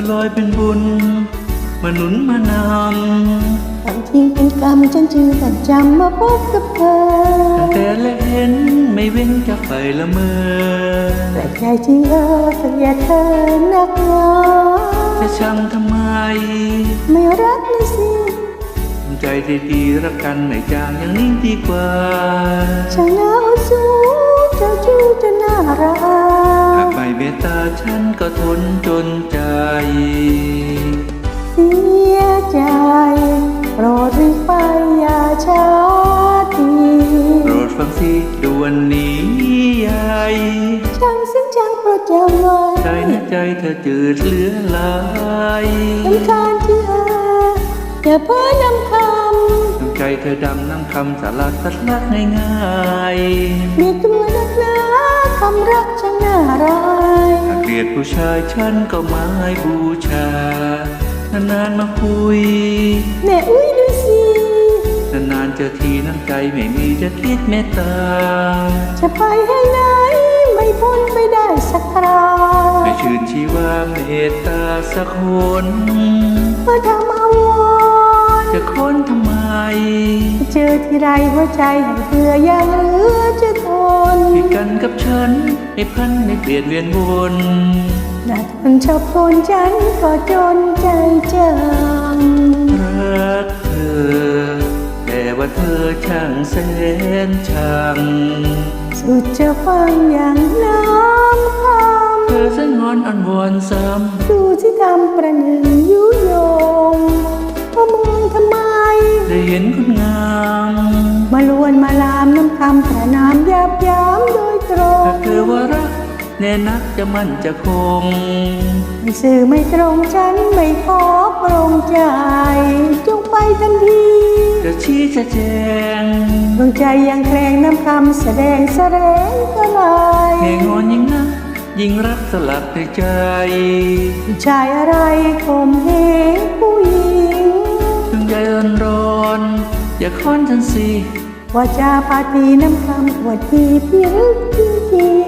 จะลอยเป็นบุญมาหนุนมานำความจริงเป็นกรรมฉันจึงต้องจำมาพบกับเธอตั้งแต่แรกเห็นไม่เว้นจากไฟละเมอแต่ใจจริงเออเกลียดเธอนักหนาจะช่างทำไม ไม่รักเลยสิทำใจดีๆรักกันไม่จางอย่างนี้ดีกว่าช่างน่าเอาสูงเจ้าชู้จะน่ารักหากไม่ เมตตาฉันก็ทนจนใจเสียใจโปรดรีบไปอย่าช้าทีโปรดฟังสิด่วนนี้ใหญ่ช่างสิ้นจังโปรดจำไว้ใจนะใจเธอจืดเหลือหลายลำคาญที่เอออย่าเพ้อนำคดวงใจเธอดำน้ำคำสาราสัดลักง่ายำมีตัวนักหนาคำรักช่างน่าร้ายๆถ้าเกลี ยดผู้ชายฉันก็ไม้บูชา นานๆมาคุย แม่อุ้ยดูสินานๆเจอทีน้ำใจไม่มีจะคิดเมตตา จะไปให้ไหน ไม่พ้นไปได้สักคราไม่ชื่นชีวาเมตตาสักคนเมื่อทำอาวรณ์จะค้นทำไม เจอทีไรหัวใจให้เพื่อยังเหลือจะ ทนที่กันกับฉันไม่พันไม่เปลี่ยนเวียนวนน่าทนชอบคนฉันก็จนใจจังรักเธอ แต่ว่าเธอช่างแสนชังสุดจะฟังอย่างน้ำคเธอสังงอนอ่อนวอนซ้ำดูที่ทำประหนึ่ วนมาลามน้ำคำประนามยับย้ำโดยตรง ถ้าเธอว่ารัก แน่นักจะมั่นจะคง ไม่สื่อไม่ตรงฉันไม่ขอปรงใจ จงไปทันทีจะชี้จะแจงดวงใจยังแคลงน้ำคำแสดงแสดงก็ลายแห่งอนยิ่งนักยิ่งรักสลักในใจผู้ชายอะไรข่มเหงผู้หญิงถึงใจร้อนร้อนอย่าค้อนฉันสิ ว่าจาปาตีน้ำคำอวดทีพิรึกจริง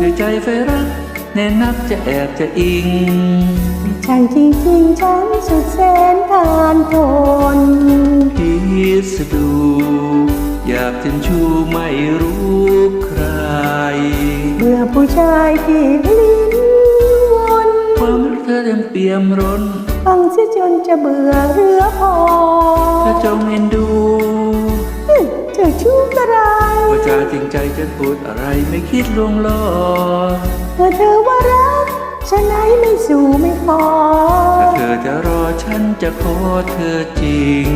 ด้วยใจไฟรัก แน่นักจะแอบจะอิงๆช่างจริงๆฉันสุดแสนทานทนพิสดู อยากถึงชูไม่รู้ใคร เบื่อผู้ชายที่ลิ้นวนความรักเธอเต็มเปี่ยมร้นฟังเสียจนจะเบื่อเรือพอเธอจงเอ็นดูาจะจริงใจจะพูดอะไรไม่คิดลวงล้อเมื่อเธอว่ารัก ฉันไหนไม่สู้ไม่พอถ้าเธอจะรอฉันจะขอเธอจริง